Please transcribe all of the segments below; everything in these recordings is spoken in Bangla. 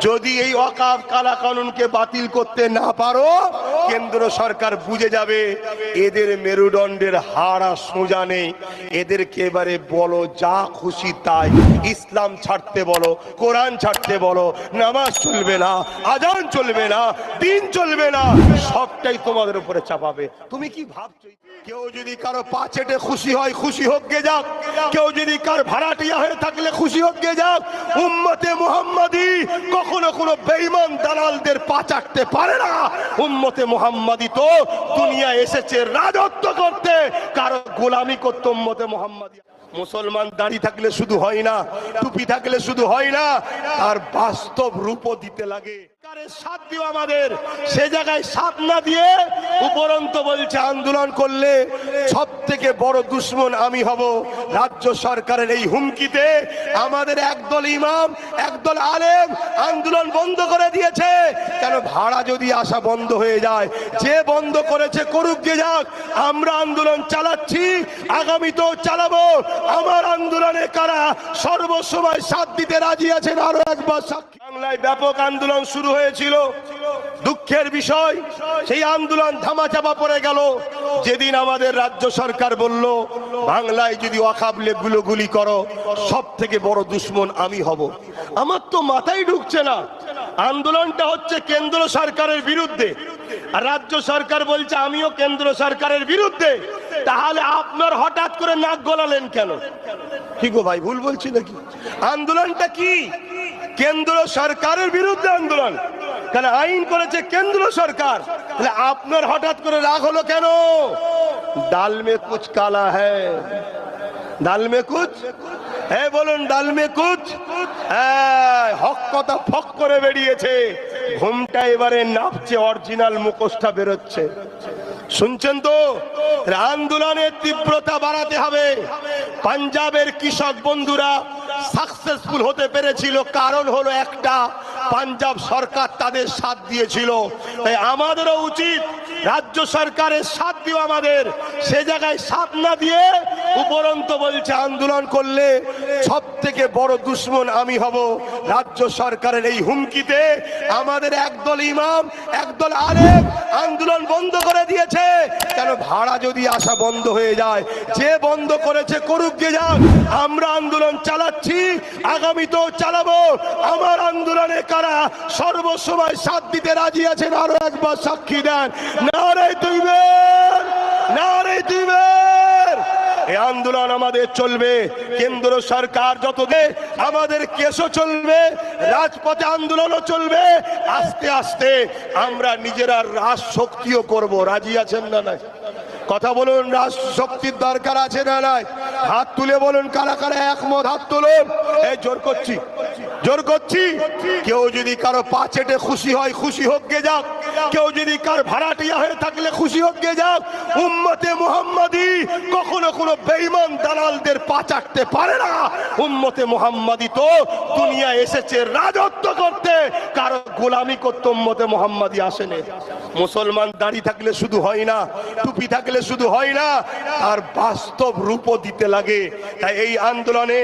যদি এই অকাব কালা কানুনকে বাতিল করতে না পারো কেন্দ্র সরকার বুঝে যাবে এদের মেরুদণ্ডের হাড়া সোজা নেই। এদেরকে এবারে বলো, যা খুশি তাই। ইসলাম ছাড়তে বলো, কোরআন ছাড়তে বলো, নামাজ চলবে না, আজান চলবে না, দিন চলবে না, সবটাই তোমাদের উপরে চাপাবে। তুমি কি ভাবছ? কেউ যদি কারও পাচেটে খুশি হয়, খুশি হোক গে যাক। কেউ যদি কার ভাড়াটিয়া হয়ে থাকলে খুশি হোক গে যাক। উম্মতে মুহাম্মাদি কখনো কোনো বেঈমান দালালদের পা চাটতে পারে না। উম্মতে মুহাম্মাদি তো দুনিয়া এসেছে রাজত্ব করতে। কারও গোলামি করতো উম্মতে মুহাম্মাদি মুসলমান দাড়ি থাকলে শুধু হয় না, টুপি থাকলে শুধু হয় না, তার বাস্তব রূপও দিতে লাগে। সরকারের সাথ দিও আমাদের। সে জায়গায় সাথ না দিয়ে উপরন্ত বলছে, আন্দোলন করলে সব থেকে বড় দুশ্মন আমি হব। রাজ্য সরকারের এই হুমকিতে আমাদের একদল ইমাম, একদল আলেম আন্দোলন বন্ধ করে দিয়েছে। কেন ভাড়া যদি আসা বন্ধ হয়ে যায়, যে বন্ধ করেছে করুক গে যাক, আমরা আন্দোলন চালাচ্ছি আগামীতেও চালাবো। আমার আন্দোলনে কারা সর্বসময় সাথ দিতে রাজি আছেন, আরও একবার সাক্ষী বাংলায় ব্যাপক আন্দোলন শুরু হয়েছিল। দুঃখের বিষয়, সেই আন্দোলন ধামাচাপা পড়ে গেল। যেদিন আমাদের রাজ্য সরকার বলল, বাংলায় যদি অখাবলে গুলোগুলি করো সব থেকে বড় দুশ্মন আমি হব। আমার তো মাথায় ঢুকছে না। আন্দোলনটা হচ্ছে কেন্দ্র সরকারের বিরুদ্ধে। আর রাজ্য সরকার বলছে, আমিও কেন্দ্র সরকারের বিরুদ্ধে। তাহলে আপনার হঠাৎ করে নাক গলালেন কেন? কি গো ভাই, ভুল বলছি নাকি? আন্দোলনটা কি? কেন্দ্র সরকারের বিরুদ্ধে আন্দোলন। কেন আইন করেছে কেন্দ্র সরকার। তাহলে আপনার হঠাৎ করে রাগ হলো কেন? ডাল মে কুচ কালা ডাল মে কুচ হ্যাঁ বলুন ডাল মে কুচ হ্যাঁ, হক কথা ফক করে বেরিয়েছে। ঘুমটা এবারে নাপছে অরিজিনাল মুখোশটা বেরোচ্ছে। শুনছেন তো? আন্দোলনের তীব্রতা বাড়াতে হবে। পাঞ্জাবের কৃষক বন্ধুরা সাকসেসফুল হতে পেরেছিল। কারণ হলো একটা, পাঞ্জাব সরকার তাদের সাথ দিয়েছিল। তাই আমাদেরও উচিত রাজ্য সরকারের সাথ দিও আমাদের। সে জায়গায় সাথ না দিয়ে উপরন্ত বলছে, আন্দোলন করলে সব থেকে বড় দুশ্মন আমি হব। রাজ্য সরকারের এই হুমকিতে আমাদের একদল ইমাম, একদল আলেম আন্দোলন বন্ধ করে দিয়েছে। কেন ভাড়া যদি আসা বন্ধ হয়ে যায়? যে বন্ধ করেছে করুক গে যাক, আমরা আন্দোলন চালাচ্ছি আগামীতেও চালাবো। আমার আন্দোলনে কারা সর্বসময় সাথ দিতে রাজি আছেন আরও একবার সাক্ষী দেন। না রে নারে তুইবেন নারে তুইবেন। এই আন্দোলন আমাদের চলবে। কেন্দ্র সরকার যত দে আমাদের কেসও চলবে, রাজপথে আন্দোলনও চলবে। আস্তে আস্তে আমরা নিজেরা রাজ শক্তিও করব। রাজি আছেন না নাই? কথা বলুন রাজ শক্তির দরকার আছে না নাই? হাত তুলে বলুন, কারা কারা একমত? হাত তুলুন। এই জোর করছি। জোর করছি। কেউ যদি কারও পাচেটে খুশি হয়, খুশি হোক গে যাক। কেউ যদি কার ভাড়াটিয়া হয়ে থাকলে খুশি হোক যাক। উম্মতে মুহাম্মাদি কখনো কোনো বেঈমান দালালদের পা চাটতে পারে না। উম্মতে মুহাম্মাদি তো দুনিয়া এসেছে রাজত্ব করতে। কারও গোলামি করতে উম্মতে মুহাম্মাদি আসেনি মুসলমান দাড়ি থাকলে শুধু হয় না, টুপি থাকলে শুধু হয় না আর বাস্তব রূপও দিতে লাগে। তাই এই আন্দোলনে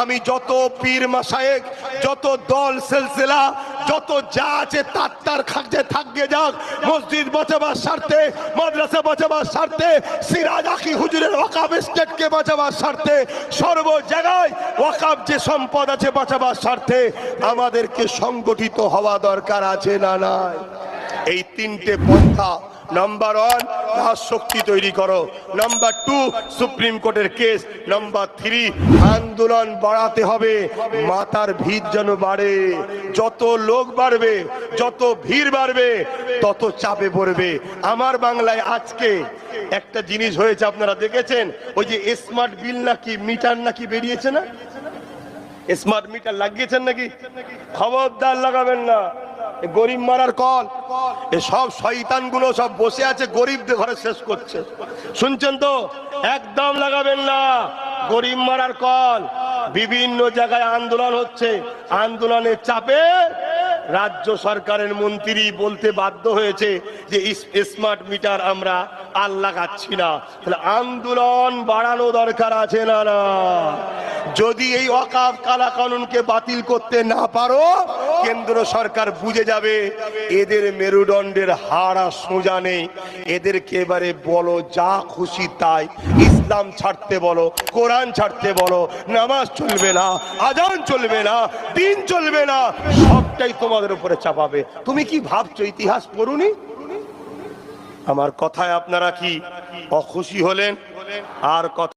আমি যত পীর মাসায়েক যত দল সিলসিলা যত যা আছে তার তার খাগে থাকবে যাক। মসজিদ বাঁচাবার স্বার্থে, মাদ্রাসা বাঁচাবার স্বার্থে, সিরাজ আকি হুজুরের ওয়াকাব স্টেটকে বাঁচাবার স্বার্থে, সর্ব জায়গায় ওয়াকাব যে সম্পদ আছে বাঁচাবার স্বার্থে, আমাদেরকে সংগঠিত হওয়া দরকার আছে না নাই? এই তিনটে পন্থা নাম্বার ওয়ান শক্তি তৈরি করো। নাম্বার টু সুপ্রিম কোর্টের কেস নাম্বার থ্রি আন্দোলন বাড়াতে হবে। মাথার ভিড় যেন বাড়ে। যত লোক বাড়বে, যত ভিড় বাড়বে, তত চাপে পড়বে। আমার বাংলায় আজকে একটা জিনিস হয়েছে, আপনারা দেখেছেন? ওই যে স্মার্ট বিল নাকি মিটার নাকি বেরিয়েছে না? স্মার্ট মিটার লাগিয়েছেন নাকি? খবরদার লাগাবেন না। গরিব মারার কল। সব শয়তানগুলো সব বসে আছে, গরিবদের ঘরে শেষ করছে। শুনছেন তো? একদম লাগাবেন না। গরিব মারার কল। বিভিন্ন জায়গায় আন্দোলন হচ্ছে। আন্দোলনের চাপে রাজ্য সরকারের মন্ত্রী বলতে বাধ্য হয়েছে যে স্মার্ট মিটার আমরা আর লাগাচ্ছি না। তাহলে আন্দোলন বাড়ানো দরকার আছে না না? যদি এই অকাপ কালা কানুনকে বাতিল করতে না পারো, কেন্দ্র সরকার বুঝে যাবে এদের মেরুদণ্ডের হাড় আর সোজা নেই। এদেরকে এবারে বলো, যা খুশি তাই। ইসলাম ছাড়তে বলো, কোরআন ছাড়তে বলো, নামাজ চলবে না, আজান চলবে না, দিন চলবে না, সবটাই তোমাদের উপরে চাপাবে। তুমি কি ভাবছ ইতিহাস পড়ুনি? আমার কথায় আপনারা কি অখুশি হলেন? আর কথা